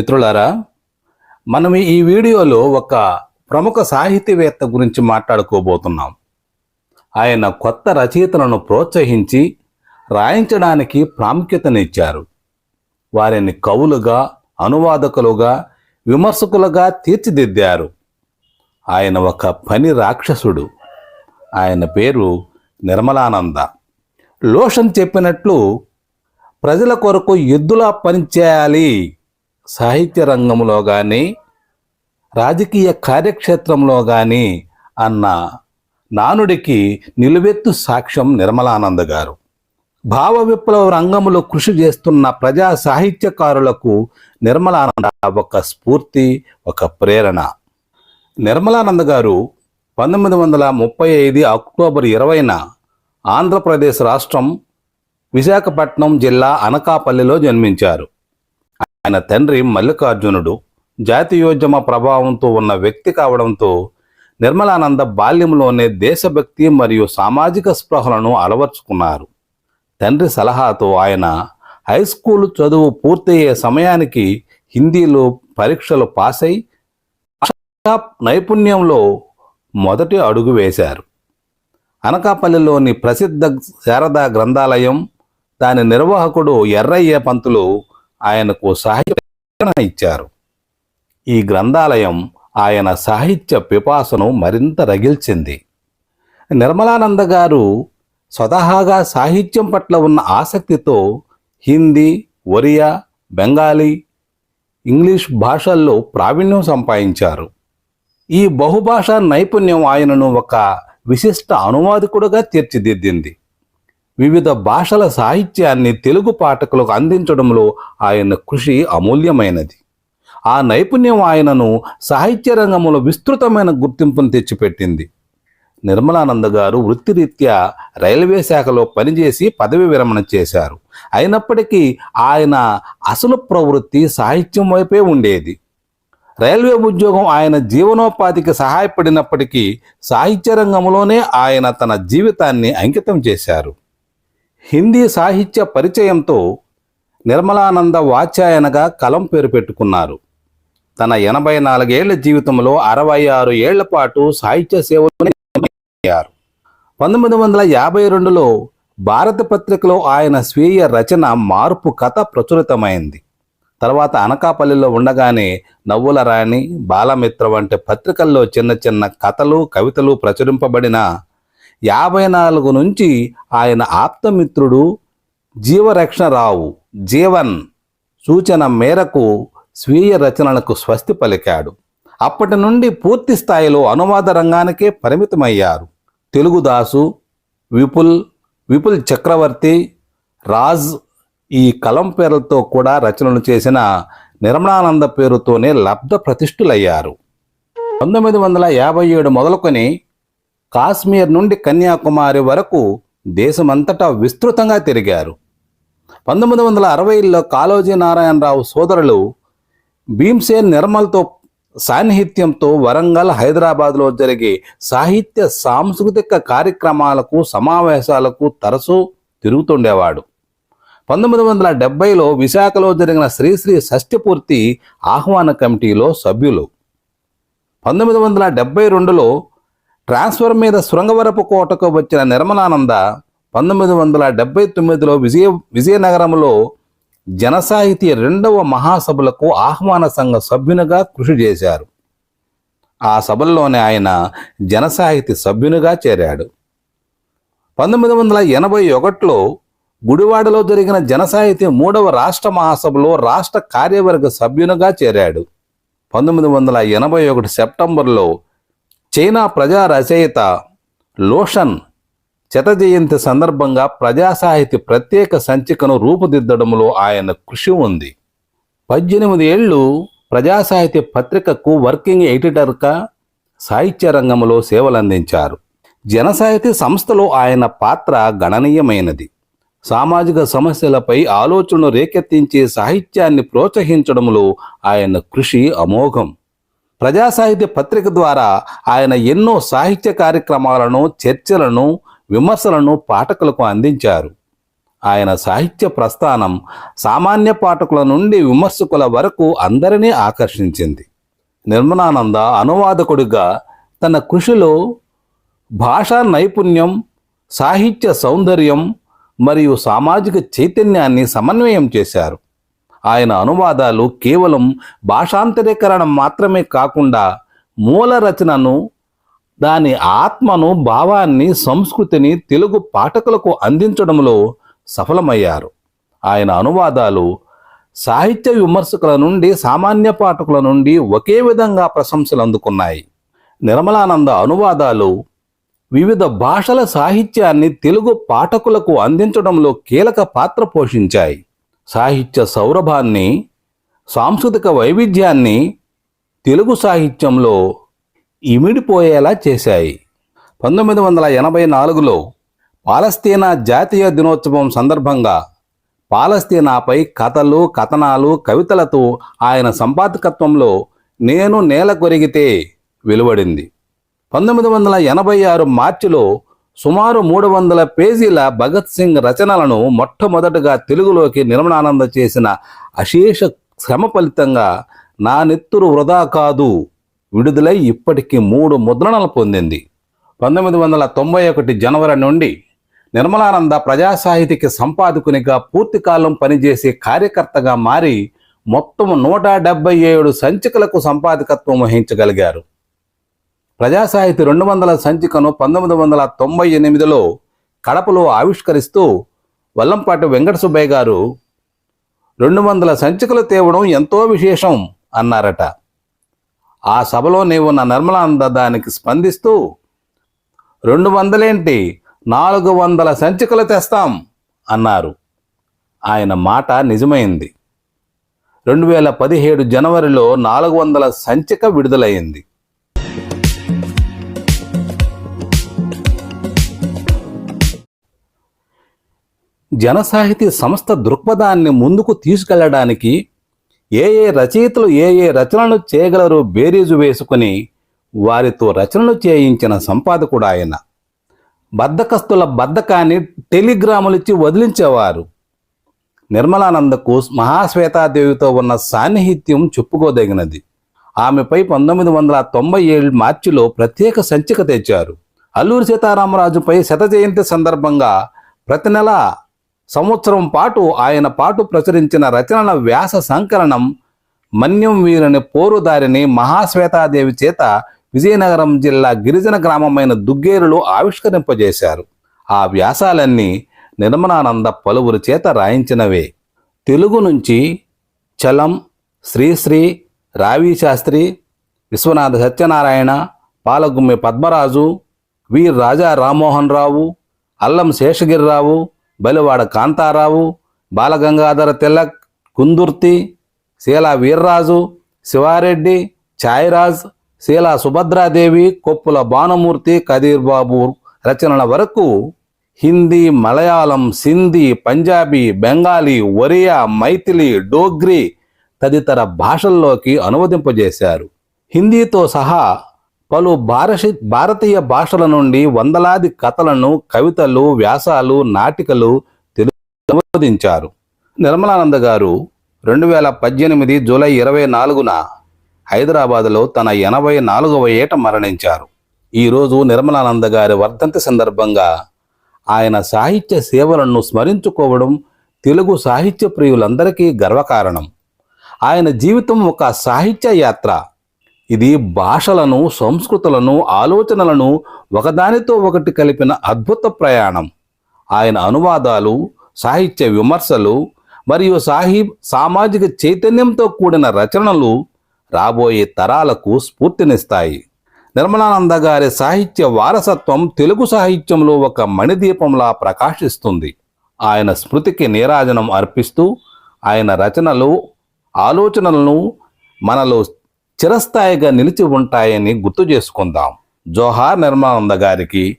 మిత్రులారా మనం ఈ వీడియోలో ఒక ప్రముఖ సాహితీవేత్త గురించి మాట్లాడుకోబోతున్నాం. ఆయన కొత్త రచయితలను ప్రోత్సహించి రాయించడానికి ప్రాముఖ్యతనిచ్చారు. వారిని కవులుగా అనువాదకులుగా విమర్శకులుగా తీర్చిదిద్దారు. ఆయన ఒక పని రాక్షసుడు. ఆయన పేరు నిర్మలానంద. లోషన్ చెప్పినట్లు ప్రజల కొరకు ఎద్దులా పనిచేయాలి సాహిత్య రంగంలో కానీ రాజకీయ కార్యక్షేత్రంలో కానీ అన్న నానుడికి నిలువెత్తు సాక్ష్యం నిర్మలానంద గారు. భావ విప్లవ రంగంలో కృషి చేస్తున్న ప్రజా సాహిత్యకారులకు నిర్మలానంద ఒక స్ఫూర్తి ఒక ప్రేరణ. నిర్మలానంద గారు పంతొమ్మిది వందల ముప్పై ఐదు అక్టోబర్ ఇరవైన ఆంధ్రప్రదేశ్ రాష్ట్రం విశాఖపట్నం జిల్లా అనకాపల్లిలో జన్మించారు. ఆయన తండ్రి మల్లికార్జునుడు జాతీయోద్యమ ప్రభావంతో ఉన్న వ్యక్తి కావడంతో నిర్మలానంద బాల్యంలోనే దేశభక్తి మరియు సామాజిక స్పృహలను అలవర్చుకున్నారు. తండ్రి సలహాతో ఆయన హై స్కూల్ చదువు పూర్తయ్యే సమయానికి హిందీలో పరీక్షలు పాస్ అయి నైపుణ్యంలో మొదటి అడుగు వేశారు. అనకాపల్లిలోని ప్రసిద్ధ శారదా గ్రంథాలయం దాని నిర్వాహకుడు ఎర్రయ్య పంతులు ఆయనకు సాహిత్య ఇచ్చారు. ఈ గ్రంథాలయం ఆయన సాహిత్య పిపాసను మరింత రగిల్చింది. నిర్మలానంద గారు స్వతహాగా సాహిత్యం పట్ల ఉన్న ఆసక్తితో హిందీ ఒరియా బెంగాలీ ఇంగ్లీష్ భాషల్లో ప్రావీణ్యం సంపాదించారు. ఈ బహుభాషా నైపుణ్యం ఆయనను ఒక విశిష్ట అనువాదకుడుగా తీర్చిదిద్దింది. వివిధ భాషల సాహిత్యాన్ని తెలుగు పాఠకులకు అందించడంలో ఆయన కృషి అమూల్యమైనది. ఆ నైపుణ్యం ఆయనను సాహిత్య రంగంలో విస్తృతమైన గుర్తింపును తెచ్చిపెట్టింది. నిర్మలానంద గారు వృత్తిరీత్యా రైల్వే శాఖలో పనిచేసి పదవి విరమణ చేశారు. అయినప్పటికీ ఆయన అసలు ప్రవృత్తి సాహిత్యం వైపే ఉండేది. రైల్వే ఉద్యోగం ఆయన జీవనోపాధికి సహాయపడినప్పటికీ సాహిత్య రంగంలోనే ఆయన తన జీవితాన్ని అంకితం చేశారు. హిందీ సాహిత్య పరిచయంతో నిర్మలానంద వాచాయనగా కలం పేరు పెట్టుకున్నారు. తన ఎనభై నాలుగేళ్ళ జీవితంలో అరవై ఆరు ఏళ్ళ పాటు సాహిత్య సేవలు అయ్యారు. పంతొమ్మిది వందల యాభై రెండులో భారత పత్రికలో ఆయన స్వీయ రచన మార్పు కథ ప్రచురితమైంది. తర్వాత అనకాపల్లిలో ఉండగానే నవ్వుల రాణి బాలమిత్ర వంటి పత్రికల్లో చిన్న చిన్న కథలు కవితలు ప్రచురింపబడిన యాభై నాలుగు నుంచి ఆయన ఆప్తమిత్రుడు జీవరక్షణరావు జీవన్ సూచన మేరకు స్వీయ రచనలకు స్వస్తి పలికాడు. అప్పటి నుండి పూర్తి స్థాయిలో అనువాద రంగానికే పరిమితమయ్యారు. తెలుగుదాసు విపుల్ విపుల్ చక్రవర్తి రాజ్ ఈ కలం పేర్లతో కూడా రచనలు చేసిన నిర్మలానంద పేరుతోనే లబ్ధ ప్రతిష్ఠులయ్యారు. పంతొమ్మిది వందల యాభై ఏడు మొదలుకొని కాశ్మీర్ నుండి కన్యాకుమారి వరకు దేశమంతటా విస్తృతంగా తిరిగారు. పంతొమ్మిది వందల అరవైలో కాళోజీ నారాయణరావు సోదరులు భీమ్సేన్ నిర్మల్తో సాన్నిహిత్యంతో వరంగల్ హైదరాబాద్లో జరిగే సాహిత్య సాంస్కృతిక కార్యక్రమాలకు సమావేశాలకు తరచూ తిరుగుతుండేవాడు. పంతొమ్మిది వందల డెబ్బైలో విశాఖలో జరిగిన శ్రీశ్రీ షష్ఠిపూర్తి ఆహ్వాన కమిటీలో సభ్యులు. పంతొమ్మిది వందల డెబ్బై రెండులో ట్రాన్స్ఫర్ మీద శృంగవరపు కోటకు వచ్చిన నిర్మలానంద పంతొమ్మిది వందల డెబ్బై తొమ్మిదిలో విజయ విజయనగరంలో జనసాహితీ రెండవ మహాసభలకు ఆహ్వాన సంఘ సభ్యునిగా కృషి చేశారు. ఆ సభల్లోనే ఆయన జనసాహితీ సభ్యునిగా చేరాడు. పంతొమ్మిది వందల ఎనభై ఒకటిలో గుడివాడలో జరిగిన జనసాహితీ మూడవ రాష్ట్ర మహాసభలో రాష్ట్ర కార్యవర్గ సభ్యునిగా చేరాడు. పంతొమ్మిది వందల ఎనభై ఒకటి సెప్టెంబర్లో చైనా ప్రజా రచయిత లోషన్ శత జయంతి సందర్భంగా ప్రజాసాహిత్య ప్రత్యేక సంచికను రూపుదిద్దడంలో ఆయన కృషి ఉంది. పద్దెనిమిది ఏళ్ళు ప్రజా సాహిత్య పత్రికకు వర్కింగ్ ఎడిటర్గా సాహిత్య రంగంలో సేవలందించారు. జనసాహిత్య సంస్థలో ఆయన పాత్ర గణనీయమైనది. సామాజిక సమస్యలపై ఆలోచనలు రేకెత్తించే సాహిత్యాన్ని ప్రోత్సహించడంలో ఆయన కృషి అమోఘం. ప్రజా సాహిత్య పత్రిక ద్వారా ఆయన ఎన్నో సాహిత్య కార్యక్రమాలను చర్చలను విమర్శలను పాఠకులకు అందించారు. ఆయన సాహిత్య ప్రస్థానం సామాన్య పాఠకుల నుండి విమర్శకుల వరకు అందరినీ ఆకర్షించింది. నిర్మలానంద అనువాదకుడిగా తన కృషిలో భాషా నైపుణ్యం సాహిత్య సౌందర్యం మరియు సామాజిక చైతన్యాన్ని సమన్వయం చేశారు. ఆయన అనువాదాలు కేవలం భాషాంతరీకరణ మాత్రమే కాకుండా మూల రచనను దాని ఆత్మను భావాన్ని సంస్కృతిని తెలుగు పాఠకులకు అందించడంలో సఫలమయ్యారు. ఆయన అనువాదాలు సాహిత్య విమర్శకుల నుండి సామాన్య పాఠకుల నుండి ఒకే విధంగా ప్రశంసలు అందుకున్నాయి. నిర్మలానంద అనువాదాలు వివిధ భాషల సాహిత్యాన్ని తెలుగు పాఠకులకు అందించడంలో కీలక పాత్ర పోషించాయి. సాహిత్య సౌరభాన్ని సాంస్కృతిక వైవిధ్యాన్ని తెలుగు సాహిత్యంలో ఇమిడిపోయేలా చేశాయి. పంతొమ్మిది వందల ఎనభై నాలుగులో పాలస్తీనా జాతీయ దినోత్సవం సందర్భంగా పాలస్తీనాపై కథలు కథనాలు కవితలతో ఆయన సంపాదకత్వంలో నేను నేల కొరిగితే వెలువడింది. పంతొమ్మిది వందల ఎనభై ఆరు మార్చిలో సుమారు మూడు వందల పేజీల భగత్ సింగ్ రచనలను మొట్టమొదటగా తెలుగులోకి నిర్మలానంద చేసిన అశేష శ్రమ ఫలితంగా నా నెత్తురు వృధా కాదు విడుదలై ఇప్పటికి మూడు ముద్రణలు పొందింది. పంతొమ్మిది వందల తొంభై ఒకటి జనవరి నుండి నిర్మలానంద ప్రజాసాహితికి సంపాదకునిగా పూర్తికాలం పనిచేసే కార్యకర్తగా మారి మొత్తం నూట డెబ్బై ఏడు సంచికలకు సంపాదకత్వం వహించగలిగారు. ప్రజా సాహితీ రెండు వందల సంచికను పంతొమ్మిది వందల తొంభై ఎనిమిదిలో కడపలో ఆవిష్కరిస్తూ వల్లంపాటి వెంకట సుబ్బయ్య గారు రెండు వందల సంచికలు తేవడం ఎంతో విశేషం అన్నారట. ఆ సభలో ఉన్న నిర్మలానంద దానికి స్పందిస్తూ రెండు వందలేంటి? నాలుగు వందల సంచికలు తెస్తాం అన్నారు. ఆయన మాట నిజమైంది. రెండు వేల పదిహేడు జనవరిలో నాలుగు వందల సంచిక విడుదలైంది. జనసాహితీ సంస్థ దృక్పథాన్ని ముందుకు తీసుకెళ్ళడానికి ఏ ఏ రచయితలు ఏ ఏ రచనలు చేయగలరో బేరీజు వేసుకుని వారితో రచనలు చేయించిన సంపాదకుడు ఆయన. బద్ధకస్తుల బద్ధకాన్ని టెలిగ్రాములిచ్చి వదిలించేవారు. నిర్మలానందకు మహాశ్వేతాదేవితో ఉన్న సాన్నిహిత్యం చెప్పుకోదగినది. ఆమెపై పంతొమ్మిది వందల తొంభై ఏడు మార్చిలో ప్రత్యేక సంచిక తెచ్చారు. అల్లూరి సీతారామరాజుపై శత జయంతి సందర్భంగా ప్రతి నెల సంవత్సరం పాటు ఆయన పాటు ప్రచురించిన రచనల వ్యాస సంకలనం మన్యం వీరని పోరుదారిని మహాశ్వేతాదేవి చేత విజయనగరం జిల్లా గిరిజన గ్రామమైన దుగ్గేరులో ఆవిష్కరింపజేశారు. ఆ వ్యాసాలన్నీ నిర్మలానంద పలువురు చేత రాయించినవే. తెలుగు నుంచి చలం శ్రీశ్రీ రావి శాస్త్రి విశ్వనాథ సత్యనారాయణ పాలగుమ్మి పద్మరాజు వి రాజా రామ్మోహన్ రావు అల్లం శేషగిరిరావు బలివాడ కాంతారావు బాలగంగాధర తిలక్ కుందుర్తి శీలా వీర్రాజు శివారెడ్డి ఛాయరాజ్ శీలా సుభద్రాదేవి కొప్పుల భానుమూర్తి కదీర్బాబు రచనల వరకు హిందీ మలయాళం సింధీ పంజాబీ బెంగాలీ ఒరియా మైథిలి డోగ్రి తదితర భాషల్లోకి అనువదింపజేశారు. హిందీతో సహా పలు భారషి భారతీయ భాషల నుండి వందలాది కథలను కవితలు వ్యాసాలు నాటికలు తెలుగు నిర్మలానంద గారు రెండు వేల పద్దెనిమిది జూలై ఇరవై నాలుగున హైదరాబాదులో తన ఎనభై నాలుగవ ఏట మరణించారు. ఈరోజు నిర్మలానంద గారి వర్ధంతి సందర్భంగా ఆయన సాహిత్య సేవలను స్మరించుకోవడం తెలుగు సాహిత్య ప్రియులందరికీ గర్వకారణం. ఆయన జీవితం ఒక సాహిత్య యాత్ర. ఇది భాషలను సంస్కృతులను ఆలోచనలను ఒకదానితో ఒకటి కలిపిన అద్భుత ప్రయాణం. ఆయన అనువాదాలు సాహిత్య విమర్శలు మరియు సాహి సామాజిక చైతన్యంతో కూడిన రచనలు రాబోయే తరాలకు స్ఫూర్తినిస్తాయి. నిర్మలానంద గారి సాహిత్య వారసత్వం తెలుగు సాహిత్యంలో ఒక మణిదీపంలా ప్రకాశిస్తుంది. ఆయన స్మృతికి నీరాజనం అర్పిస్తూ ఆయన రచనలు ఆలోచనలను మనలో చిరస్థాయిగా నిలిచి ఉంటాయని గుర్తు చేసుకుందాం. జోహార్ నిర్మానంద గారికి